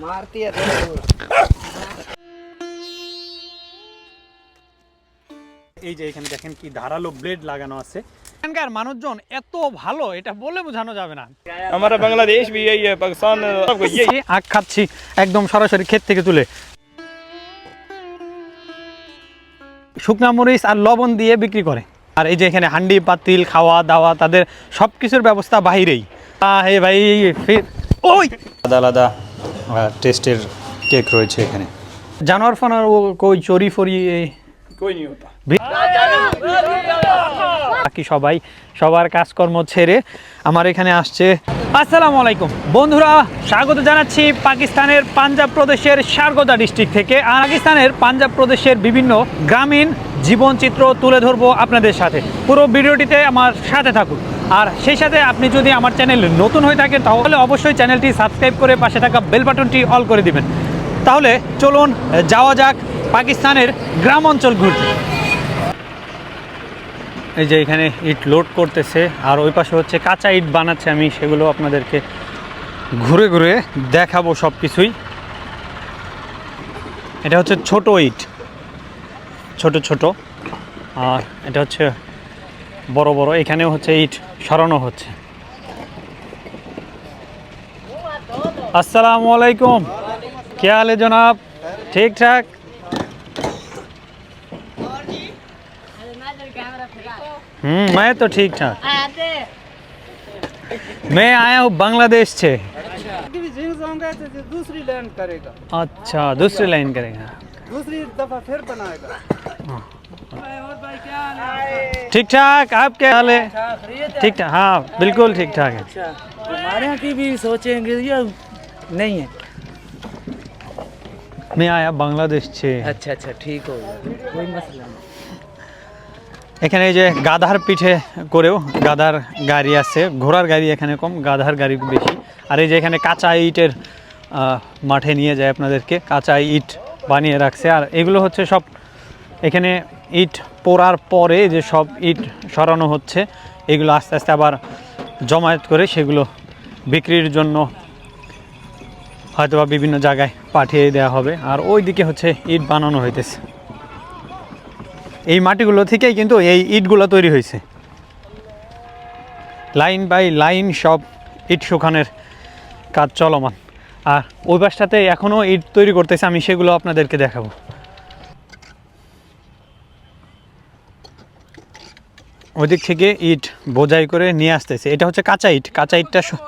मारती है देखो। এই যে এখানে দেখেন কি ধারালো ব্লেড লাগানো আছে এখানকার মানুষজন এত ভালো এটা বলে বোঝানো যাবে না हमारा बांग्लादेश भी यही है पाकिस्तान सबको यही এই আখ খাচ্ছি একদম সরাসরি ক্ষেত থেকে তুলে শুকনা মরিচ আর লবণ দিয়ে বিক্রি করে আর এই যে এখানে হান্ডি পাতিল খাওয়া দাওয়া তাদের সব কিছুর ব্যবস্থা বাহিরেই আহ, হে ভাই ফির ওই আলাদা আলাদা টেস্টের কেক রয়েছে এখানে জানোয়ার ফানোয়ার ও কই চড়ি ফড়ি এই कोई नहीं होता বাকি সবাই সবার কাজকর্ম ছেড়ে আমার এখানে আসছে আসসালামু আলাইকুম বন্ধুরা স্বাগত জানাচ্ছি পাকিস্তানের পাঞ্জাব প্রদেশের সারগোদা ডিস্ট্রিক্ট থেকে আর পাকিস্তানের পাঞ্জাব প্রদেশের বিভিন্ন গ্রামীণ জীবনচিত্র তুলে ধরবো আপনাদের সাথে পুরো ভিডিওটিতে আমার সাথে থাকুন আর সেই সাথে আপনি যদি আমার চ্যানেল নতুন হয়ে থাকেন, তাহলে অবশ্যই চ্যানেলটি সাবস্ক্রাইব করে পাশে থাকা বেল বাটনটি অল করে দিবেন। তাহলে চলুন যাওয়া যাক পাকিস্তানের গ্রাম অঞ্চল ঘুরতে। এই যে এখানে ইট লোড করতেছে, আর ওই পাশে হচ্ছে কাঁচা ইট বানাচ্ছে আমি, সেগুলো আপনাদেরকে ঘুরে ঘুরে দেখাবো সব কিছুই এটা হচ্ছে ছোট ইট, ছোট ছোট, আর এটা হচ্ছে বড় বড়, এখানেও হচ্ছে ইট সরানো হচ্ছে আসসালামু আলাইকুম কে হাল है जनाब ठीक ठाक हम्म मैं तो ठीक ठाक मैं आया हूँ बांग्लादेश से कि जिंग जाऊंगा तो दूसरी लाइन करेगा अच्छा दूसरी लाइन करेगा दूसरी दफा फिर बनाएगा और भाई क्या हाल है ठीक ठाक आप क्या हाल है अच्छा, खरीद ठीक ठाक हाँ बिल्कुल ठीक ठाक है अच्छा तुम्हारे यहाँ की भी सोचेंगे ये नहीं है मैं आया बांग्लादेश से अच्छा अच्छा ठीक हो गया कोई मसला नहीं এখানে এই যে গাধার পিঠে করেও গাধার গাড়ি আছে ঘোড়ার গাড়ি এখানে কম গাধার গাড়ি বেশি আর এই যে এখানে কাঁচা ইটের আহ, মাঠে নিয়ে যায় আপনাদেরকে কাঁচা ইট বানিয়ে রাখছে আর এগুলো হচ্ছে সব এখানে ইট পোড়ার পরে যে সব ইট সরানো হচ্ছে, এগুলো আস্তে আস্তে আবার জমায়েত করে সেগুলো বিক্রির জন্য হয়তোবা বিভিন্ন জায়গায় পাঠিয়ে দেওয়া হবে। আর ওই দিকে হচ্ছে ইট বানানো হইতেছে। এই মাটিগুলো থেকেই কিন্তু এই ইটগুলো তৈরি হয়েছে লাইন বাই লাইন সব ইট শুকানের কাজ চলমান। আর ওই পাশটাতে এখনও ইট তৈরি করতেছে, আমি সেগুলো আপনাদেরকে দেখাবো। ওদিক থেকে ইট বোঝাই করে নিয়ে আসতেছে এটা হচ্ছে কাঁচা ইট কাঁচা ইটটা শু-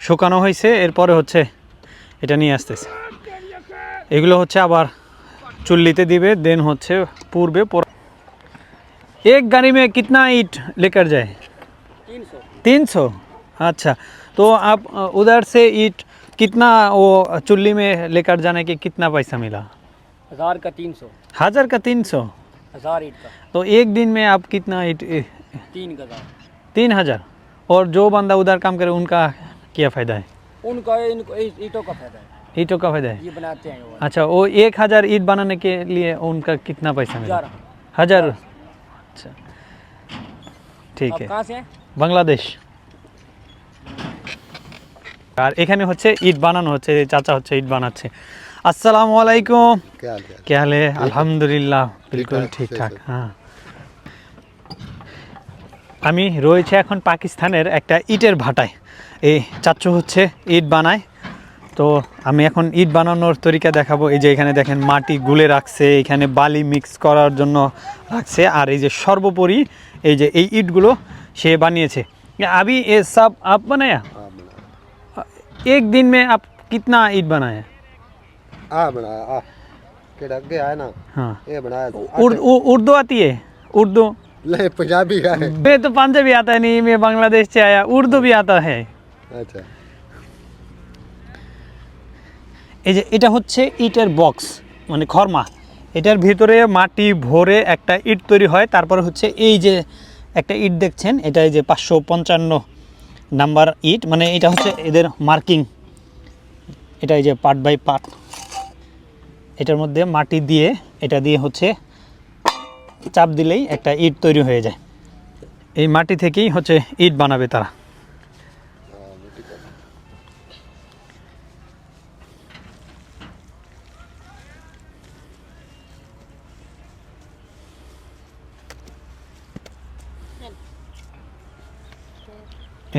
শুকানো হয়েছে এরপরে হচ্ছে এটা নিয়ে আসতেছে এগুলো হচ্ছে আবার चुल्ली दिवे देन होच्छे पूर्वे पोर एक गाड़ी में कितना ईट लेकर जाए तीन सौ तीन सौ अच्छा तो आप अ, उधर से ईट कितना वो चुल्ली में लेकर जाने के कितना पैसा मिला हजार का तीन सौ हजार का तीन सौ हजार ईट का तो एक दिन में आप कितना ईट ए, तीन का हजार तीन हजार और जो बंदा उधर काम करे उनका क्या फ़ायदा है उनका इनको ईटों का फायदा है ईटों का फायदा है ये बनाते हैं वो अच्छा वो एक हजार ईट बनाने के लिए उनका कितना पैसा मिला हजार हजार अच्छा ठीक आप है कहाँ से हैं বাংলাদেশ আর এখানে হচ্ছে ইট বানানো হচ্ছে এই চাচা হচ্ছে ইট বানাচ্ছে আসসালামু আলাইকুম क्या हाल है কে হালে আলহামদুলিল্লাহ বিলকুল ঠিক-ঠাক, ঠিকঠাক সেই হ্যাঁ আমি রয়েছে এখন পাকিস্তানের একটা ইটের ভাটায় এই চাচু হচ্ছে ইট বানায় তো আমি এখন ইট বানানোর তরিকা দেখাবো এই যে এখানে দেখেন মাটি গুলে রাখছে এখানে বালি মিক্স করার জন্য রাখছে আর এই যে সর্বোপরি এই যে এই ইটগুলো সে বানিয়েছে আবি এ সব আপ বানায়া हाँ बनाया एक दिन में आप कितना ईट बनाया आ बनाया आ के आगे आया ना हाँ ये बनाया था उर्द, उ- उर्दू आती है उर्दू ले पंजाबी का है मैं तो पंजाबी आता है नहीं मैं बांग्लादेश से आया उर्दू भी आता है अच्छा এই যে এটা হচ্ছে ইটের বক্স মানে খরমা এটার ভিতরে মাটি ভরে একটা ইট তৈরি হয় তারপরে হচ্ছে এই যে একটা ইট দেখছেন এটা এই যে পাঁচশো পঞ্চান্ন নাম্বার ইট মানে এটা হচ্ছে এদের মার্কিং এটা এই যে পার্ট বাই পার্ট এটার মধ্যে মাটি দিয়ে, এটা দিয়ে হচ্ছে চাপ দিলেই একটা ইট তৈরি হয়ে যায়। এই মাটি থেকেই হচ্ছে ইট বানাবে তারা।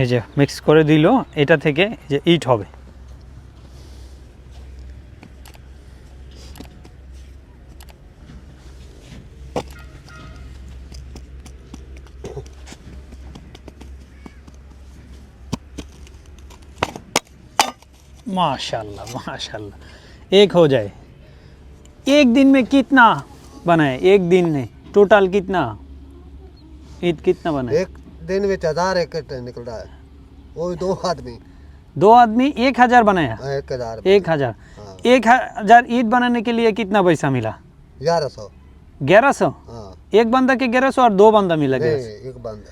এই যে মিক্স করে দিল, এটা থেকে যে ইট হবে। माशाल्लाह माशाल्लाह। एक हो जाए। एक दिन में कितना बनाए? एक दिन में। टोटल कितना? ईद कितना बनाए? एक दिन में हज़ार एक निकल रहा है। वो दो आदमी। दो आदमी एक हज़ार बनाया? हाँ, एक हज़ार एक हज़ार। हाँ। एक हज़ार ईद बनाने के लिए कितना पैसा मिला? ग्यारह सौ। ग्यारह सौ? हाँ। एक बंदा के ग्यारह सौ और दो बंदा मिला एक बंदा।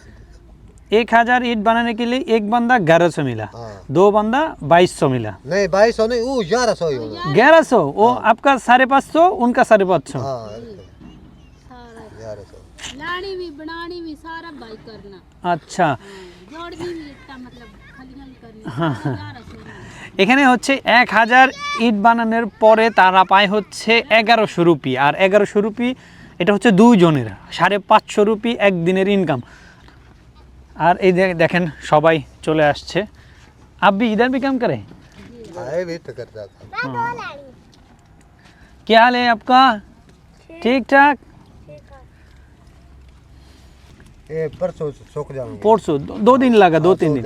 एक हजार ईद बनाने के लिए एक बंदा ग्यारह सौ मिला हाँ दो बंदा बाईस सौ मिला नहीं बाईस सौ नहीं वो ग्यारह सौ ही होगा ग्यारह सौ वो आपका साढ़े पाँच सौ उनका साढ़े पाँच सौ हाँ सारा ग्यारह सौ लानी भी बनानी भी सारा भाई करना अच्छा हाँ, जोड़नी भी इतना मतलब खलियां भी करनी सारा सोना এখানে হচ্ছে এক হাজার ইট বানানোর পরে তারা পায় হচ্ছে এগারোশো রুপি আর এগারোশো রুপি এটা হচ্ছে দুইজনের সাড়ে পাঁচশো রুপি একদিনের ইনকাম আর এই যে দেখেন সবাই চলে আসছে আব্বি ইধার भी काम करे आए भी तो करता था क्या हाल है आपका ठीक ठाक ये परसों सूख जाऊंगा পরশু দো- দো দিন লাগা দো তিন দিন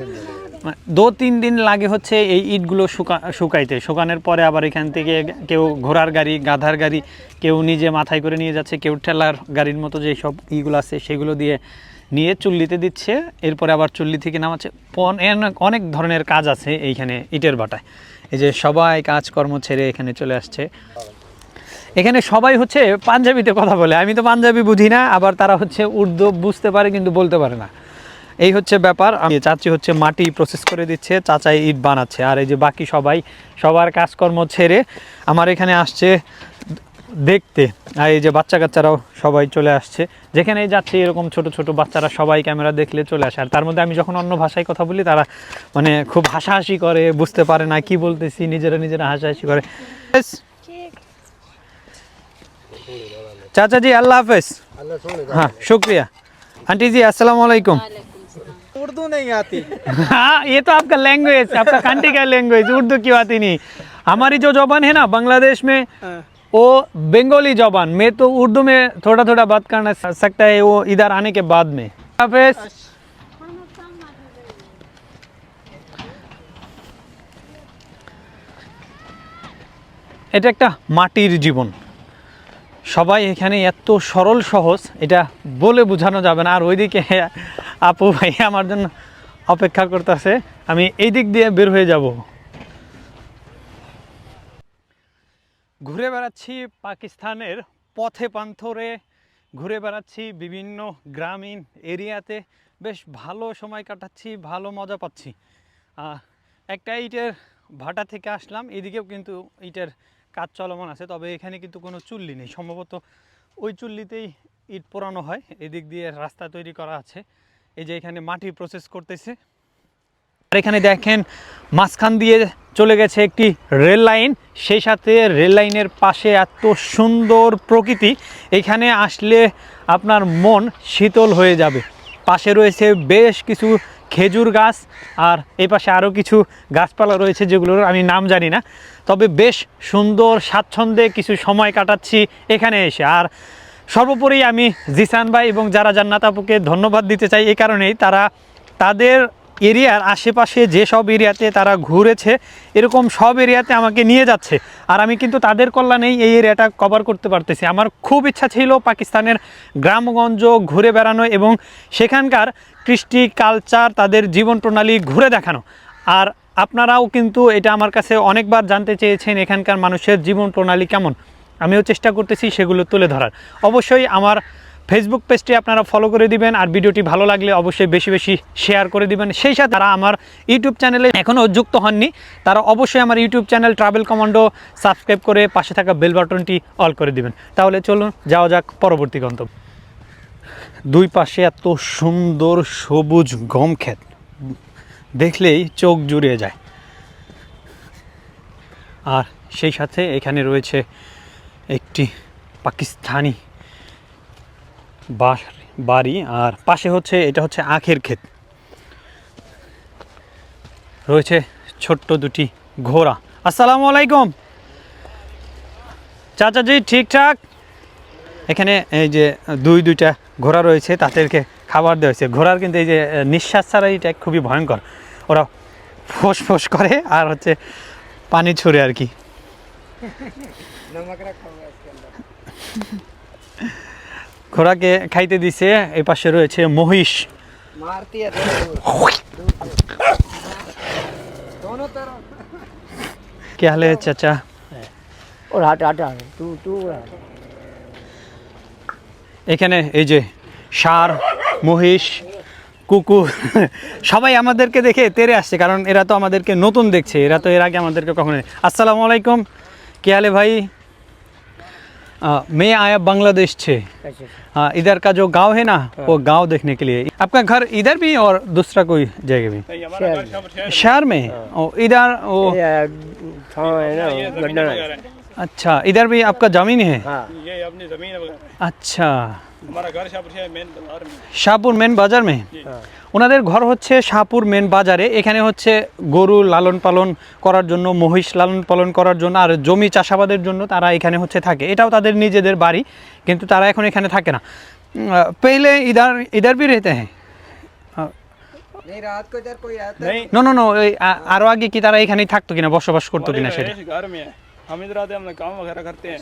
মানে দো তিন দিন লাগে হচ্ছে এই ইটগুলো শুকা শুকাইতে শুকানোর পরে আবার এখান থেকে কেউ ঘোড়ার গাড়ি গাধার গাড়ি কেউ নিজে মাথায় করে নিয়ে যাচ্ছে কেউ ঠেলার গাড়ির মতো যে সব ইগুলো আছে সেগুলো দিয়ে নিয়ে চুল্লিতে দিচ্ছে, এরপরে আবার চুল্লি থেকে নামাচ্ছে। অনেক ধরনের কাজ আছে এইখানে ইটের বাটায়। এই যে সবাই কাজকর্ম ছেড়ে এখানে চলে আসছে। এখানে সবাই হচ্ছে পাঞ্জাবিতে কথা বলে। আমি তো পাঞ্জাবি বুঝি না, আবার তারা হচ্ছে উর্দু বুঝতে পারে কিন্তু বলতে পারে না। এই হচ্ছে ব্যাপার। আমি চাচি হচ্ছে মাটি প্রসেস করে দিচ্ছে, চাচাই ইট বানাচ্ছে। আর এই যে বাকি সবাই, সবার কাজকর্ম ছেড়ে আমার এখানে আসছে দেখতে আর এই যে বাচ্চা কাচ্চারাও সবাই চলে আসছে যেখানেই যাচ্ছে এরকম ছোট ছোট বাচ্চারা সবাই ক্যামেরা দেখলে চলে আসে আর তার মধ্যে আমি যখন অন্য ভাষায় কথা বলি তারা মানে খুব হাসাহাসি করে বুঝতে পারে না কি বলতেছি নিজেরা নিজেরা হাসাহাসি করে चाचा जी अल्लाह हाफिज अल्लाह सुने हाँ शुक्रिया आंटी जी अस्सलाम वालेकुम उर्दू नहीं आती हाँ ये तो आपका लैंग्वेज आपका कंट्री का लैंग्वेज उर्दू की बात ही नहीं हमारी जो जबान है ना बांग्लादेश में वो बंगाली जबान मैं तो उर्दू में थोड़ा थोड़ा बात करना सकता है वो इधर आने के बाद में हाफिज এটা একটা মাটির জীবন সবাই এখানে এত সরল সহজ এটা বলে বোঝানো যাবে না আর ওইদিকে আপু ভাই আমার জন্য অপেক্ষা করতেছে আমি এই দিক দিয়ে বের হয়ে যাব ঘুরে বেড়াচ্ছি পাকিস্তানের পথে পান্থরে, ঘুরে বেড়াচ্ছি বিভিন্ন গ্রামীণ এরিয়াতে। বেশ ভালো সময় কাটাচ্ছি, ভালো মজা পাচ্ছি। একটা ইটের ভাটা থেকে আসলাম, এদিকেও কিন্তু ইটের কাজ চলমান আছে, তবে এখানে কিন্তু কোনো চুল্লি নেই। সম্ভবত ওই চুল্লিতেই ইট পোড়ানো হয়, এদিক দিয়ে রাস্তা তৈরি করা আছে। এই যে এখানে মাটি প্রসেস করতেছে। এখানে দেখেন মাঝখান দিয়ে চলে গেছে একটি রেল লাইন। সেই সাথে রেল লাইনের পাশে এত সুন্দর প্রকৃতি, এখানে আসলে আপনার মন শীতল হয়ে যাবে। পাশে রয়েছে বেশ কিছু খেজুর গাছ আর এই পাশে আরও কিছু গাছপালা রয়েছে যেগুলোর আমি নাম জানি না। তবে বেশ সুন্দর স্বাচ্ছন্দ্যে কিছু সময় কাটাচ্ছি এখানে এসে। আর সর্বোপরি আমি জিসান ভাই এবং যারা জান্নাত আপুকে ধন্যবাদ দিতে চাই এই কারণেই, তারা তাদের এরিয়ার আশেপাশে যেসব এরিয়াতে তারা ঘুরেছে, এরকম সব এরিয়াতে আমাকে নিয়ে যাচ্ছে। আর আমি কিন্তু তাদের কল্যাণেই এই এরিয়াটা কভার করতে পারতেছি। আমার খুব ইচ্ছা ছিল পাকিস্তানের গ্রামগঞ্জ ঘুরে বেড়ানো এবং সেখানকার কৃষ্টি কালচার তাদের জীবন প্রণালী ঘুরে দেখানো। আর আপনারাও কিন্তু এটা আমার কাছে অনেকবার জানতে চেয়েছেন এখানকার মানুষের জীবন প্রণালী কেমন। আমিও চেষ্টা করতেছি সেগুলো তুলে ধরার। অবশ্যই আমার ফেসবুক পেজটি আপনারা ফলো করে দিবেন আর ভিডিওটি ভালো লাগলে অবশ্যই বেশি বেশি শেয়ার করে দিবেন। সেই সাথে তারা আমার ইউটিউব চ্যানেলে এখনও যুক্ত হননি, তারা অবশ্যই আমার YouTube channel Travel Commando subscribe করে পাশে থাকা বেল বাটনটি অল করে দিবেন। তাহলে চলুন, যাওয়া যাক পরবর্তী গন্তব্য। দুই পাশে এত সুন্দর সবুজ গম ক্ষেত, দেখলেই চোখ জুড়িয়ে যায়। আর সেই সাথে এখানে রয়েছে একটি পাকিস্তানি বাস বাড়ি আর পাশে হচ্ছে এটা হচ্ছে আখের ক্ষেত। রয়েছে ছোট্ট দুটি ঘোড়া। আসসালামু আলাইকুম। চাচাজি ঠিকঠাক? এখানে এই যে দুই দুইটা ঘোড়া রয়েছে তাদেরকে খাবার দেওয়া হয়েছে। ঘোড়ার কিন্তু এই যে নিঃশ্বাস ছাড়া এটা খুবই ভয়ঙ্কর। ওরা ফোঁস ফোঁস করে আর হচ্ছে পানি ছুড়ে আর কি। ঘোড়াকে খাইতে দিছে এই পাশে রয়েছে মহিষ। কে হালে চাচা? এখানে এই যে সার মহিষ কুকুর সবাই আমাদেরকে দেখে তেরে আসছে কারণ এরা তো আমাদেরকে নতুন দেখছে এরা তো এর আগে আমাদেরকে কখনো আসসালামু আলাইকুম। কে হালে ভাই? मैं आया बांग्लादेश से हाँ इधर का जो गाँव है ना वो गाँव देखने के लिए। आपका घर इधर भी और दूसरा कोई जगह भी? शहर में। और इधर वो ज़मीन अच्छा इधर भी आपका ज़मीन है? ये अपनी ज़मीन है। अच्छा। हमारा घर शाहपुर शहर मेन बाजार में শাহপুর মেন বাজার মে ওনাদের ঘর হচ্ছে শাহপুর মেন বাজারে এখানে হচ্ছে গরু লালন পালন করার জন্য মহিষ লালন পালন করার জন্য আর জমি চাষাবাদের জন্য তারা এখানে হচ্ছে থাকে এটাও তাদের নিজেদের বাড়ি কিন্তু তারা এখন এখানে থাকে না পেলে ইধার ইধার भी रहते हैं नहीं रात को इधर कोई आता नहीं নো নো নো আরও আগে কি তারা এখানেই থাকতো কিনা বসবাস করতো কিনা हमारे সেটা रहे घर में है हम इधर आते हैं हम काम वगैरह करते हैं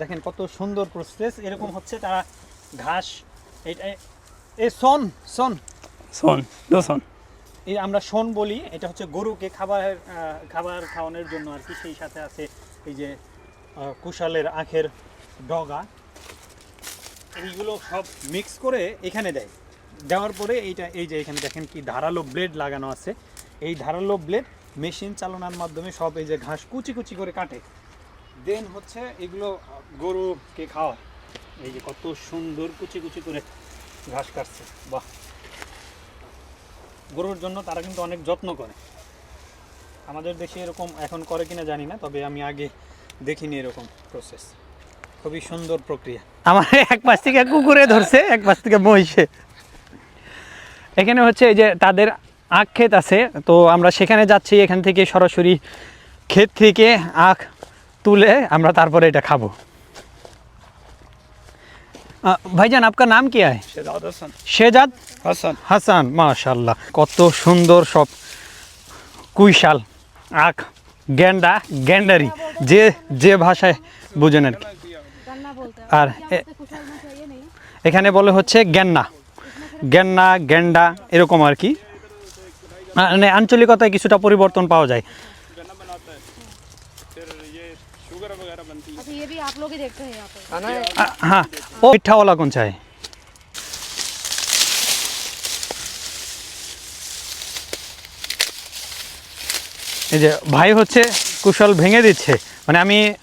দেখেন কত সুন্দর প্রসেস এরকম হচ্ছে তারা ঘাস এই এই আমরা সন বলি এটা হচ্ছে গরুকে খাবার খাবার খাওয়ানোর জন্য আর কি সেই সাথে আছে এই যে কুশালের আখের ডগা। এইগুলো সব মিক্স করে এখানে দেয়। দেওয়ার পরে এইটা এই যে এখানে দেখেন কি ধারালো ব্লেড লাগানো আছে। এই ধারালো ব্লেড মেশিন চালানোর মাধ্যমে সব এই যে ঘাস কুচি কুচি করে কাটে। দেন হচ্ছে এগুলো গরুকে খাওয়ায়। এই যে কত সুন্দর কুচি কুচি করে ঘাস কাটছে, বাহ। গরুর জন্য তারা কিন্তু অনেক যত্ন করে। আমাদের দেশে এরকম এখন করে কিনা জানি না, তবে আমি আগে দেখিনি এরকম প্রসেস খুবই সুন্দর প্রক্রিয়া। আমার এক পাশ থেকে কুকুরে ধরছে, এক পাশ থেকে মহিষে। এখানে হচ্ছে এই যে তাদের আখ ক্ষেত আছে, তো আমরা সেখানে যাচ্ছি, এখান থেকে সরাসরি ক্ষেত থেকে আখ তুলে আমরা তারপরে এটা খাব। ভাইজান আপনার নাম কি হয় শেজাদ হাসান। হাসান। মাশাল্লাহ কত সুন্দর সব কুইশাল আখ গ্যান্ডা গ্যান্ডারি যে যে ভাষায় বুঝেন আর কি। আর এখানে বলে হচ্ছে গেন্না। গ্যান্না গ্যান্ডা এরকম আর কি। মানে আঞ্চলিকতায় কিছুটা পরিবর্তন পাওয়া যায়। लोग ही देखते हैं यहाँ पे खाना है আ, হ্যাঁ ও মিঠাওয়ালা কোন চায় এই যে ভাই হচ্ছে কুশল ভেঙে দিচ্ছে মানে আমি আহ,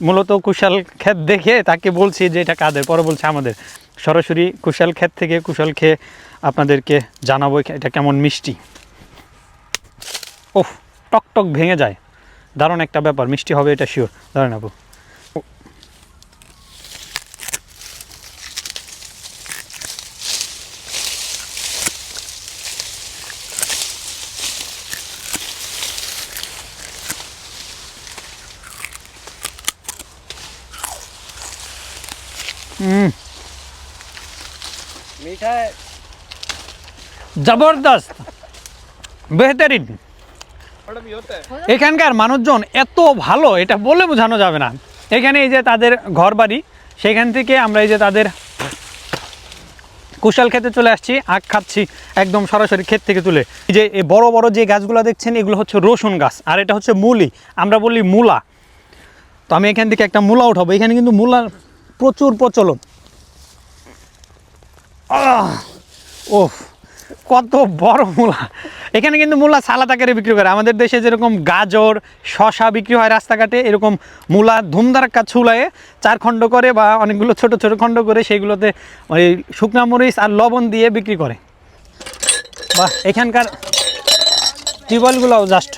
মূলত কুশাল ক্ষেত দেখে তাকে বলছি যে এটা কাদের পরে বলছে আমাদের সরাসরি কুশাল ক্ষেত থেকে কুশল খেয়ে আপনাদেরকে জানাবো এটা কেমন মিষ্টি ওহ টক টক ভেঙে যায় দারুণ একটা ব্যাপার মিষ্টি হবে এটা শিওর দাঁড়ান আপু मीठा है জবরদস্ত বেহতারিন बड़ा भी होता है এখানকার মানুষজন এত ভালো এটা বলে বোঝানো যাবে না এখানে এই যে তাদের ঘর বাড়ি সেখান থেকে আমরা এই যে তাদের কুশাল খেতে চলে আসছি আখ খাচ্ছি একদম সরাসরি ক্ষেত থেকে তুলে এই যে এই বড় বড় যে গাছগুলো দেখছেন এগুলো হচ্ছে রসুন গাছ আর এটা হচ্ছে মুলি আমরা বলি মূলা তো আমি এখান থেকে একটা মূলা উঠাবো এখানে কিন্তু মূলার প্রচুর প্রচলন। ও কত বড় মূলা। এখানে কিন্তু মূলা সালাদ আকারে বিক্রি করে। আমাদের দেশে যেরকম গাজর শশা বিক্রি হয় রাস্তাঘাটে, এরকম মূলা ধুমধারাক্কা ছুলায়ে চার খণ্ড করে বা অনেকগুলো ছোট ছোট খণ্ড করে সেইগুলোতে ওই শুকনা মরিচ আর লবণ দিয়ে বিক্রি করে। বা এখানকার টিউবওয়েলগুলোও জাস্ট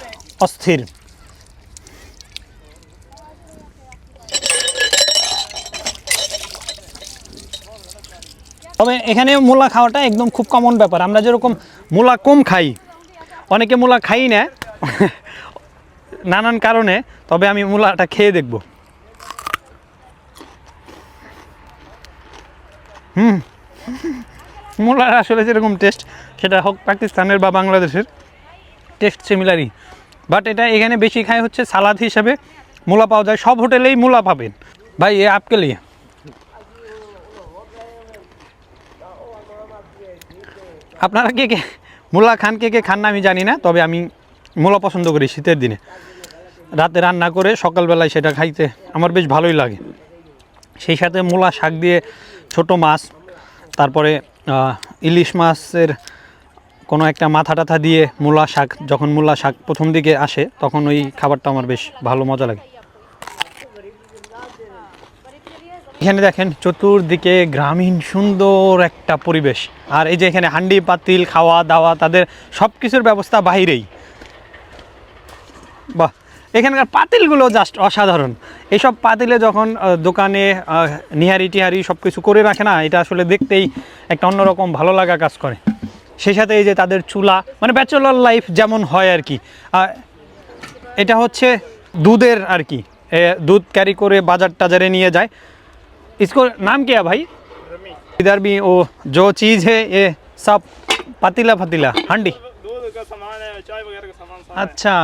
অস্থির। তবে এখানে মূলা খাওয়াটা একদম খুব কমন ব্যাপার। আমরা যেরকম মূলা কম খাই, অনেকে মূলা খাই না, নানান কারণে, তবে আমি মূলাটা খেয়ে দেখব। হুম, মূলার আসলে যেরকম টেস্ট সেটা হোক পাকিস্তানের বা বাংলাদেশের টেস্ট সিমিলারই বাট এটা এখানে বেশি খায় হচ্ছে সালাদ হিসাবে, মূলা পাওয়া যায়। সব হোটেলেই মূলা পাবেন। ভাই, এ আপকে লিয়ে। আপনারা কে কে মূলা খান কে কে খান না আমি জানি না, তবে আমি মূলা পছন্দ করি শীতের দিনে। রাতে রান্না করে সকালবেলায় সেটা খাইতে আমার বেশ ভালোই লাগে। সেই সাথে মূলা শাক দিয়ে ছোট মাছ, তারপরে ইলিশ মাছের কোনো একটা মাথা টাথা দিয়ে মূলা শাক, যখন মূলা শাক প্রথম দিকে আসে, তখন ওই খাবারটা আমার বেশ ভালো মজা লাগে। এখানে দেখেন চতুর্দিকে গ্রামীণ সুন্দর একটা পরিবেশ। আর এই যে এখানে হান্ডি, পাতিল, খাওয়া, দাওয়া, তাদের সব কিছুর ব্যবস্থা বাইরেই। বাহ, এখানকার পাতিলগুলো জাস্ট অসাধারণ। এইসব পাতিলে যখন দোকানে নিহারি টিহারি সব কিছু করে রাখে না, এটা আসলে দেখতেই একটা অন্যরকম ভালো লাগা কাজ করে। সেই সাথে এই যে তাদের চুলা মানে ব্যাচেলর লাইফ যেমন হয় আর কি। এটা হচ্ছে দুধের আর কি। দুধ ক্যারি করে বাজার টাজারে নিয়ে যায়। इसको नाम क्या है भाई इधर भी वो जो चीज़ है ये सब পাতিলা ফাতিলা হান্ডি दूध का सामान है चाय वगैरह का सामान सारा আচ্ছা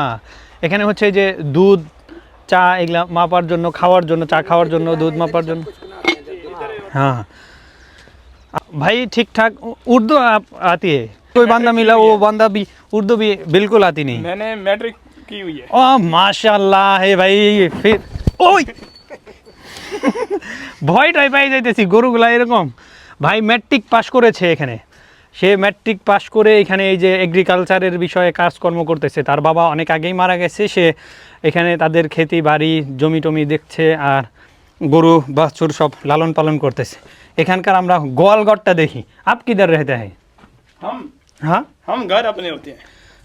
এখানে হচ্ছে এই যে দুধ চা এগুলা মাপার জন্য খাওয়ার জন্য চা খাওয়ার জন্য দুধ মাপার জন্য हाँ भाई ठीक ठाक उर्दू आप आती है कोई बंदा मिला वो बंदा भी उर्दू भी बिल्कुल आती नहीं मैंने मैट्रिक की हुई है ও মাশাল্লাহ হে ভাই ফির ওই ভয় টয় পাই যাইতেছি গরুগুলা এরকম ভাই ম্যাট্রিক পাস করেছে এখানে সে ম্যাট্রিক পাস করে এখানে এই যে এগ্রিকালচারের বিষয়ে কাজকর্ম করতেছে তার বাবা অনেক আগেই মারা গেছে সে এখানে তাদের খেতি বাড়ি জমি টমি দেখছে আর গরু বাছুর সব লালন পালন করতেছে এখানকার আমরা গোয়ালগড়টা দেখি আপ কিধার রেহতে হ্যাঁ हम हाँ हम घर अपने होते हैं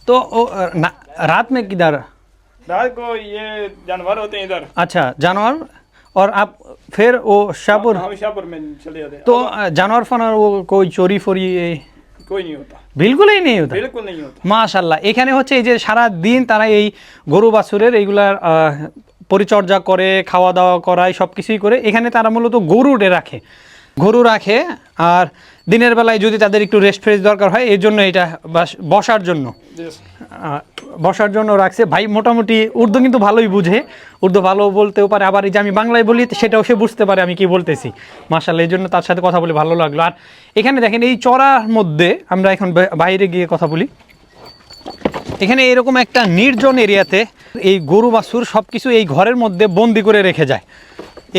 तो वो, ना- रात में किधर रात को ये जानवर होते हैं इधर अच्छा जानवर और आप फिर वो शाहपुर हम शाहपुर में चले जाते हैं तो अ, जानवर फानवर वो कोई चोरी फोरी ए, कोई नहीं होता बिल्कुल ही नहीं होता बिल्कुल नहीं होता মাশাল্লাহ এখানে হচ্ছে এই যে সারা দিন তারা এই গরু বাছুরের এইগুলার আহ, পরিচর্যা করে খাওয়া দাওয়া করায় সব কিছুই করে এখানে তারা মূলত গরুরে রাখে গরু রাখে আর দিনের বেলায় যদি তাদের একটু রেস্ট ফ্রেস্ট দরকার হয় এই জন্য এটা বসার জন্য। বসার জন্য রাখছে। ভাই মোটামুটি উর্দু কিন্তু ভালোই বুঝে। উর্দু ভালো বলতেও পারে। আবার এই যে আমি বাংলায় বলি সেটাও সে বুঝতে পারে আমি কি বলতেছি। মার্শাল এই জন্য তার সাথে কথা বলে ভালো লাগল। আর এখানে দেখেন এই চড়ার মধ্যে আমরা এখন বাইরে গিয়ে কথা বলি। এখানে এরকম একটা নির্জন এরিয়াতে এই গরু বাছুর সব কিছু এই ঘরের মধ্যে বন্দি করে রেখে যায়।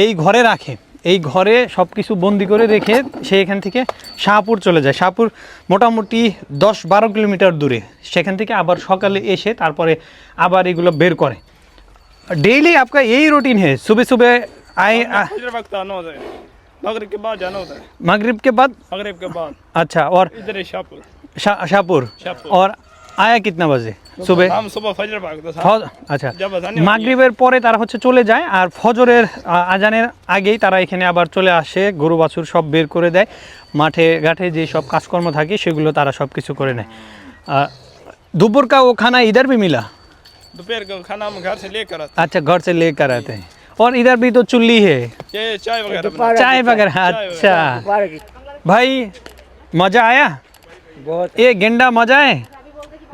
এই ঘরে রাখে। এই ঘরে সব কিছু বন্দি করে রেখে সে এখান থেকে শাহপুর চলে যায় শাহপুর মোটামুটি দশ বারো কিলোমিটার দূরে সেখান থেকে আবার সকালে এসে তারপরে আবার এগুলো বের করে डेली आपका यही रूटीन है सुबह सुबह आए आ- फजर वक्त आना होता है मगरिब के बाद जाना होता है मगरिब के बाद मगरिब के बाद अच्छा और इधर है शाहपुर शा- शाहपुर शाहपुर। और आया कितना बजे सुबह हम सुबह फजर भागते था ফজ- আচ্ছা জব আজানি হয়। মাগরিবের পরে তারা হচ্ছে চলে যায় আর ফজরের আ- আজানের আগেই তারা এখানে আবার চলে আসে গরু বাছুর সব বের করে দেয় মাঠে ঘাটে যে সব কাজকর্ম থাকে সেগুলো তারা সব কিছু করে নেয় আ, दोपहर का वो खाना इधर भी मिला दोपहर का खाना हम घर से लेकर आते अच्छा घर से लेकर आते हैं और इधर भी तो चुल्ली है हैं। ये चाय वगैरह बनाते चाय वगैरह अच्छा दोपहर की भाई मजा आया बहुत ये गेंडा मजा है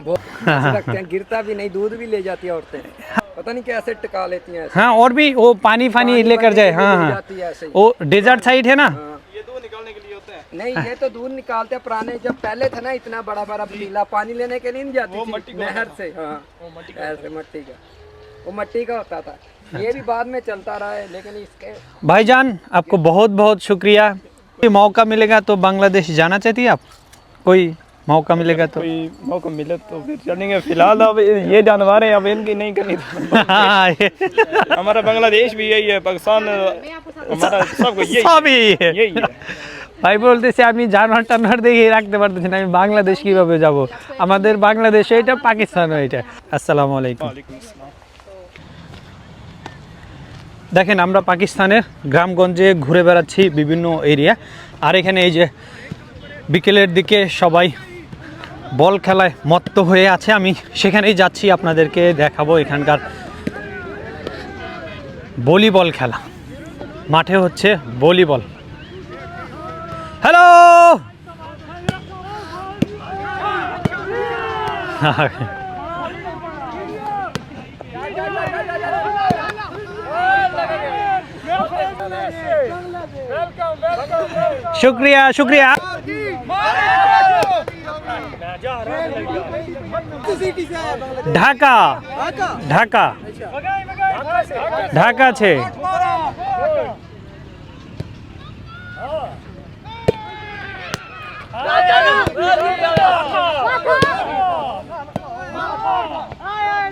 बहुत हैं गिरता भी नहीं दूध भी ले जाती है औरतें। पता नहीं कैसे टिका लेती हैं हाँ और भी वो पानी फानी लेकर जाए हाँ हाँ। जाती ऐसे। वो डेजर्ट साइड है ना? हाँ। ये दूध निकालने के लिए होते हैं। नहीं ये तो दूध निकालते हैं पुराने जब पहले था ना इतना बड़ा बड़ा पतीला पानी लेने के लिए नहीं जाती वो थी मट्टी का नहर से हाँ। ऐसे मट्टी का वो मट्टी का होता था। ये भी बाद में चलता रहा है लेकिन इसके भाईजान आपको बहुत बहुत शुक्रिया। मौका मिलेगा तो बांग्लादेश जाना चाहती है आप? कोई मौका मिलेगा तो कोई मौका मिले तो फिर चलेंगे फिलहाल अब ये जानवर है अब इनकी नहीं करनी तो हाँ, ये- हमारा बांग्लादेश भी यही है पाकिस्तान हमारा सबको यही সবই यही है ভাই বলতেছে আমি জানোয়ার টানোয়ার দেখে রাখতে পারতেছি না আমি বাংলাদেশ কিভাবে যাব আমাদের বাংলাদেশে এটা পাকিস্তানও এটা আসসালামু আলাইকুম वालेकुम अस्सलाम দেখেন আমরা পাকিস্তানের গ্রামগঞ্জে ঘুরে বেড়াচ্ছি বিভিন্ন এরিয়া আর এখানে এই যে বিকেলের দিকে সবাই বল খেলায় মত্ত হয়ে আছে। আমি সেখানেই যাচ্ছি, আপনাদেরকে দেখাবো এখানকার ভলিবল খেলা। মাঠে হচ্ছে ভলিবল। হ্যালো শুক্রিয়া শুক্রিয়া। ढाका। ढाका। ढाका। छे।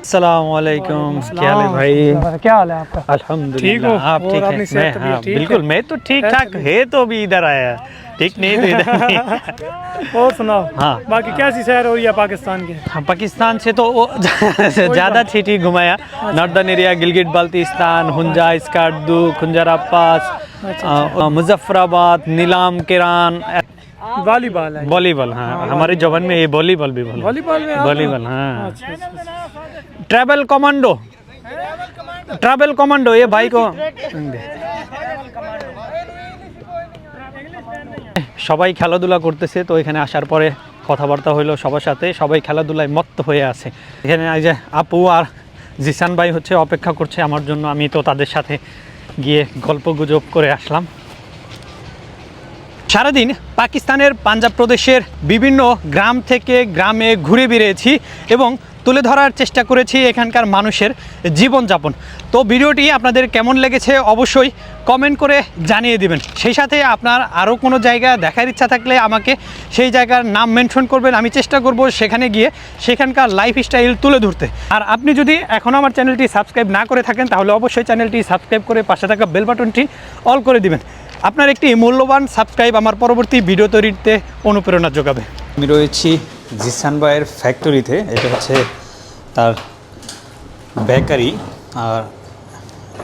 सलामकुम क्या हाल है भाई? क्या हाल है आपका? अल्हम्दुलिल्लाह आप ठीक हैं? मैं हाँ बिल्कुल मैं तो ठीक ठाक है तो भी इधर आया। है ठीक नहीं तो इधर और सुनाओ। हाँ। बाकी कैसी सैर हो रही है पाकिस्तान की? हाँ, पाकिस्तान से तो वो ज़्यादा ही घुमाया। Northern area Gilgit Baltistan Hunza Skardu Khunjerab pass Muzaffarabad Neelum Keran volleyball है। वॉलीबॉल हाँ। हमारे जवान में ये वॉलीबॉल भी बोलो। वॉलीबॉल में वॉलीबॉल हाँ। अच्छा, अच्छा, अच्छा। Travel commando. ट्रैवल कमांडो ये भाई को সবাই খেলাধুলা করতেছে, তো এখানে আসার পরে কথাবার্তা হইল সবার সাথে, সবাই খেলাধুলায় মত্ত হয়ে আছে। এখানে এই যে আপু আর জিসান ভাই হচ্ছে অপেক্ষা করছে আমার জন্য, আমি তো তাদের সাথে গিয়ে গল্প গুজব করে আসলাম। সারাদিন পাকিস্তানের পাঞ্জাব প্রদেশের বিভিন্ন গ্রাম থেকে গ্রামে ঘুরে বেরিয়েছি এবং তুলে ধরার চেষ্টা করেছি এখানকার মানুষের জীবনযাপন। তো ভিডিওটি আপনাদের কেমন লেগেছে অবশ্যই কমেন্ট করে জানিয়ে দিবেন। সেই সাথে আপনার আরও কোনো জায়গা দেখার ইচ্ছা থাকলে আমাকে সেই জায়গার নাম মেনশন করবেন। আমি চেষ্টা করব সেখানে গিয়ে সেখানকার লাইফ স্টাইল তুলে ধরতে। আর আপনি যদি এখনও আমার চ্যানেলটি সাবস্ক্রাইব না করে থাকেন, তাহলে অবশ্যই চ্যানেলটি সাবস্ক্রাইব করে পাশে থাকা বেল বাটনটি অল করে দিবেন। আপনার একটি মূল্যবান সাবস্ক্রাইব আমার পরবর্তী ভিডিও তৈরিতে অনুপ্রেরণা যোগাবে। আমি রয়েছি জিসান ভাইয়ের ফ্যাক্টরিতে, এটা হচ্ছে তার বেকারি আর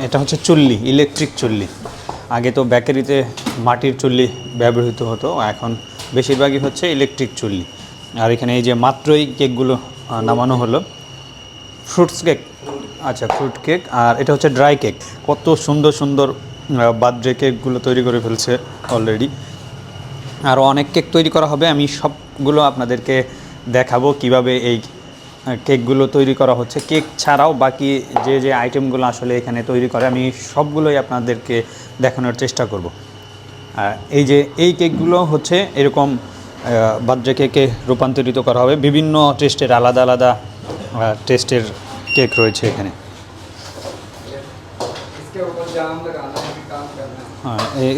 এটা হচ্ছে চুল্লি, ইলেকট্রিক চুল্লি। আগে তো বেকারিতে মাটির চুল্লি ব্যবহৃত হতো, এখন বেশিরভাগই হচ্ছে ইলেকট্রিক চুল্লি। আর এখানে এই যে মাত্রই কেকগুলো নামানো হলো, ফ্রুটস কেক আচ্ছা ফ্রুট কেক, আর এটা হচ্ছে ড্রাই কেক। কত সুন্দর সুন্দর বার্থডে কেকগুলো তৈরি করে ফেলছে অলরেডি। আরও অনেক কেক তৈরি করা হবে। আমি সবগুলো আপনাদেরকে দেখাবো কীভাবে এই কেকগুলো তৈরি করা হচ্ছে। কেক ছাড়াও বাকি যে যে আইটেমগুলো আসলে এখানে তৈরি করে, আমি সবগুলোই আপনাদেরকে দেখানোর চেষ্টা করব। এই যে, এই কেকগুলো হচ্ছে এরকম বার্থডে কেকে রূপান্তরিত করা হবে। বিভিন্ন টেস্টের আলাদা আলাদা টেস্টের কেক রয়েছে এখানে।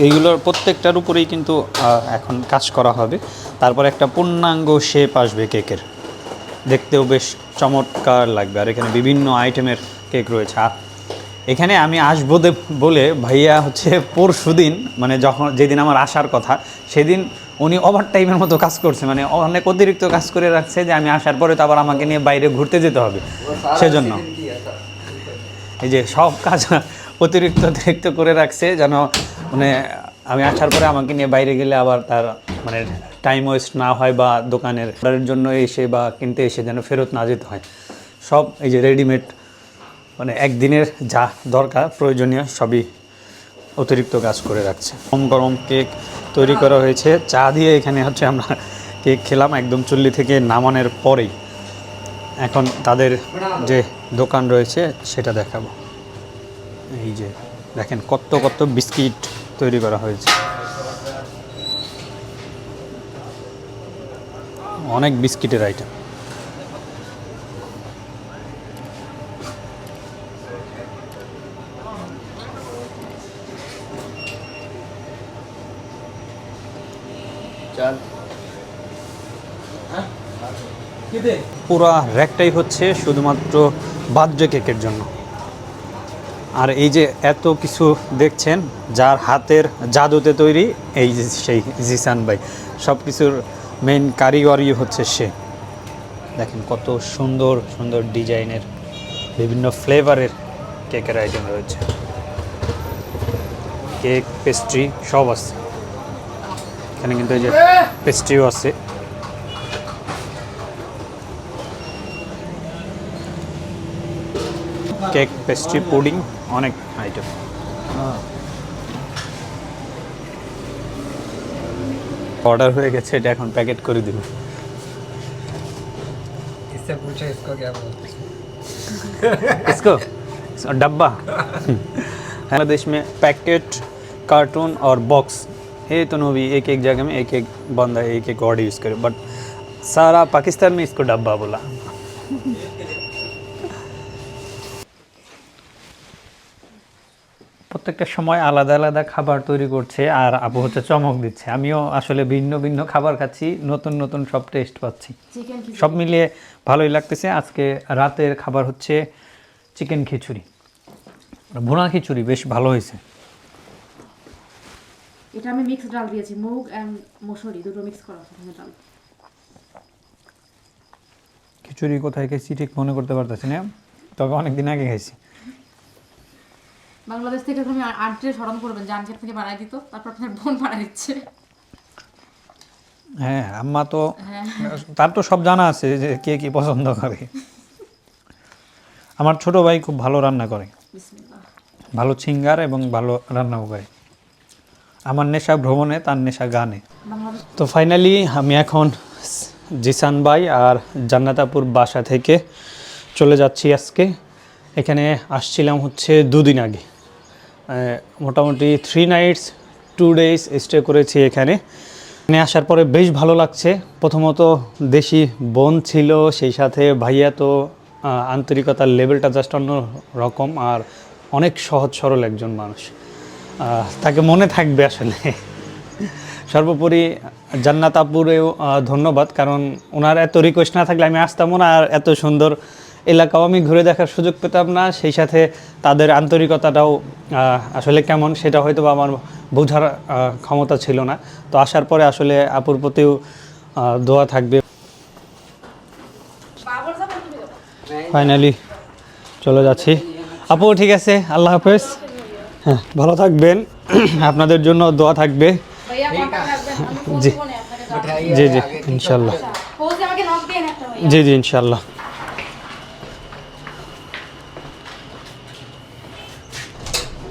এইগুলোর প্রত্যেকটার উপরেই কিন্তু এখন কাজ করা হবে। তারপর একটা পূর্ণাঙ্গ শেপ আসবে কেকের দেখতেও বেশ চমৎকার লাগবে। আর এখানে বিভিন্ন আইটেমের কেক রয়েছে। আর এখানে আমি আসব বলে ভাইয়া হচ্ছে পরশু দিন মানে যখন যেদিন আমার আসার কথা সেদিন উনি ওভার টাইমের মতো কাজ করছে। মানে অনেক অতিরিক্ত কাজ করে রাখছে যে আমি আসার পরে তো আবার আমাকে নিয়ে বাইরে ঘুরতে যেতে হবে। সেজন্য। এই যে সব কাজ অতিরিক্ত অতিরিক্ত করে রাখছে যেন মানে আমি আসার পরে আমাকে নিয়ে বাইরে গেলে আবার তার মানে টাইম ওয়েস্ট না হয় বা দোকানের অর্ডারের জন্য এসে বা কিনতে এসে যেন ফেরত না যেতে হয়। সব এই যে রেডিমেড মানে একদিনের যা দরকার প্রয়োজনীয় সবই অতিরিক্ত কাজ করে রাখছে। গরম গরম কেক তৈরি করা হয়েছে। চা দিয়ে এখানে হচ্ছে আমরা কেক খেলাম একদম চুল্লি থেকে নামানোর পরেই। এখন তাদের যে দোকান রয়েছে সেটা দেখাবো। এই যে দেখেন কত কত বিস্কিট তৈরি করা হয়েছে। অনেক বিস্কিটের আইটেম পুরা র্যাকটাই হচ্ছে শুধুমাত্র বার্থডে কেকের জন্য। আর এই যে এত কিছু দেখছেন, যার হাতের জাদুতে তৈরি এই যে সেই জিসান ভাই সব কিছুর মেন কারিগরই হচ্ছে সে। দেখেন কত সুন্দর সুন্দর ডিজাইনের, বিভিন্ন ফ্লেভারের কেকের আইটেম রয়েছে। কেক পেস্ট্রি সব আছে। এখানে কিন্তু এই যে পেস্ট্রিও আছে। কেক পেস্ট্রি পুডিং অনেক আইটেম অর্ডার হয়ে গেছে এটা এখন প্যাকেট করে দিব इससे पूछो इसको क्या बोलते हैं इसको डब्बा बांग्लादेश में पैकेट कार्टून और बॉक्स ये दोनों भी एक एक जगह में एक एक बंदा एक एक वर्ड यूज़ करे बट सारा पाकिस्तान में इसको डब्बा बोला প্রত্যেকটা সময় আলাদা আলাদা খাবার তৈরি করছে আর আপু হচ্ছে চমক দিচ্ছে। আমিও আসলে ভিন্ন ভিন্ন খাবার খাচ্ছি নতুন নতুন সব টেস্ট পাচ্ছি। সব মিলিয়ে ভালোই লাগতেছে। আজকে রাতের খাবার হচ্ছে চিকেন খিচুড়ি। ভুনা খিচুড়ি বেশ ভালো হয়েছে। এটা আমি মিক্স ডাল দিয়েছি মুগ এন্ড মসুরি দুটো মিক্স করা ডাল। খিচুড়ি কোথায় খেয়েছি ঠিক মনে করতে পারতেছি না তবে অনেক দিন আগে খাইছি। বাংলাদেশ থেকে তুমি আন্টির স্মরণ করবেন যে আন্টির থেকে বানাই দিত তারপর আপনার বোন বানাই দিচ্ছে। হ্যাঁ আম্মা তো তার তো সব জানা আছে যে কে কি পছন্দ করে। আমার ছোট ভাই খুব ভালো রান্না করে। বিসমিল্লাহ। ভালো সিঙ্গার এবং ভালো রান্নাও করে। আমার নেশা ভ্রমণে তার নেশা গানে। তো ফাইনালি আমি এখন জিসান ভাই আর জান্নাতাপুর বাসা থেকে চলে যাচ্ছি আজকে। এখানে আসছিলাম হচ্ছে দুদিন আগে। মোটামুটি three nights two days stay করেছি এখানে। এখানে আসার পরে বেশ ভালো লাগছে। প্রথমত দেশি বোন ছিল, সেই সাথে ভাইয়া তো আন্তরিকতার লেভেলটা জাস্ট অন্য রকম আর অনেক সহজ সরল একজন মানুষ। তাকে মনে থাকবে আসলে। সর্বোপরি জান্নাত আপুরেও ধন্যবাদ, কারণ ওনার এত রিকোয়েস্ট না থাকলে আমি আসতামও না, আর এত সুন্দর এলাকাও আমি ঘুরে দেখার সুযোগ পেতাম না। সেই সাথে তাদের আন্তরিকতাটাও আসলে কেমন সেটা হয়তো বা আমার বোঝার ক্ষমতা ছিল না। তো আসার পরে আসলে আপুর প্রতিও দোয়া থাকবে। ফাইনালি চলে যাচ্ছি। আপু ঠিক আছে আল্লাহ হাফেজ। হ্যাঁ ভালো থাকবেন। আপনাদের জন্য দোয়া থাকবে। ভাইয়া কন্টাক্ট রাখবেন আমি ফোন জি। আপনাকে জি জি ইনশাল্লাহ। জি জি ইনশাল্লাহ।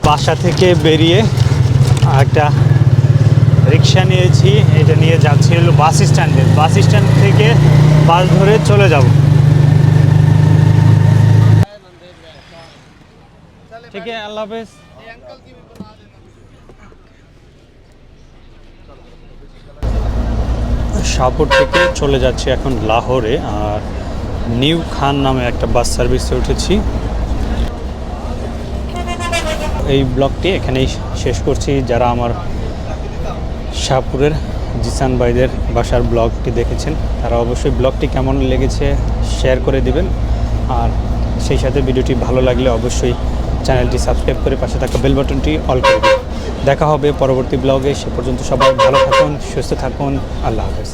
বাসা থেকে বেরিয়ে একটা রিক্সা নিয়েছি এটা নিয়ে যাচ্ছি হলো বাস স্ট্যান্ডে। বাস স্ট্যান্ড থেকে বাস ধরে চলে যাব। ঠিক আছে আল্লাহ হাফেজ। শাহপুর থেকে চলে যাচ্ছি এখন লাহোরে আর নিউ খান নামে একটা বাস সার্ভিসে উঠেছি। এই ব্লগটি এখানেই শেষ করছি। যারা আমার শাহপুরের জিসান ভাইদের বাসার ব্লগটি দেখেছেন, তারা অবশ্যই ব্লগটি কেমন লেগেছে শেয়ার করে দিবেন। আর সেই সাথে ভিডিওটি ভালো লাগলে অবশ্যই চ্যানেলটি সাবস্ক্রাইব করে পাশে থাকা বেল বাটনটি অল করে দেখা হবে পরবর্তী ব্লগে। সে পর্যন্ত সবাই ভালো থাকুন, সুস্থ থাকুন। আল্লাহ হাফেজ।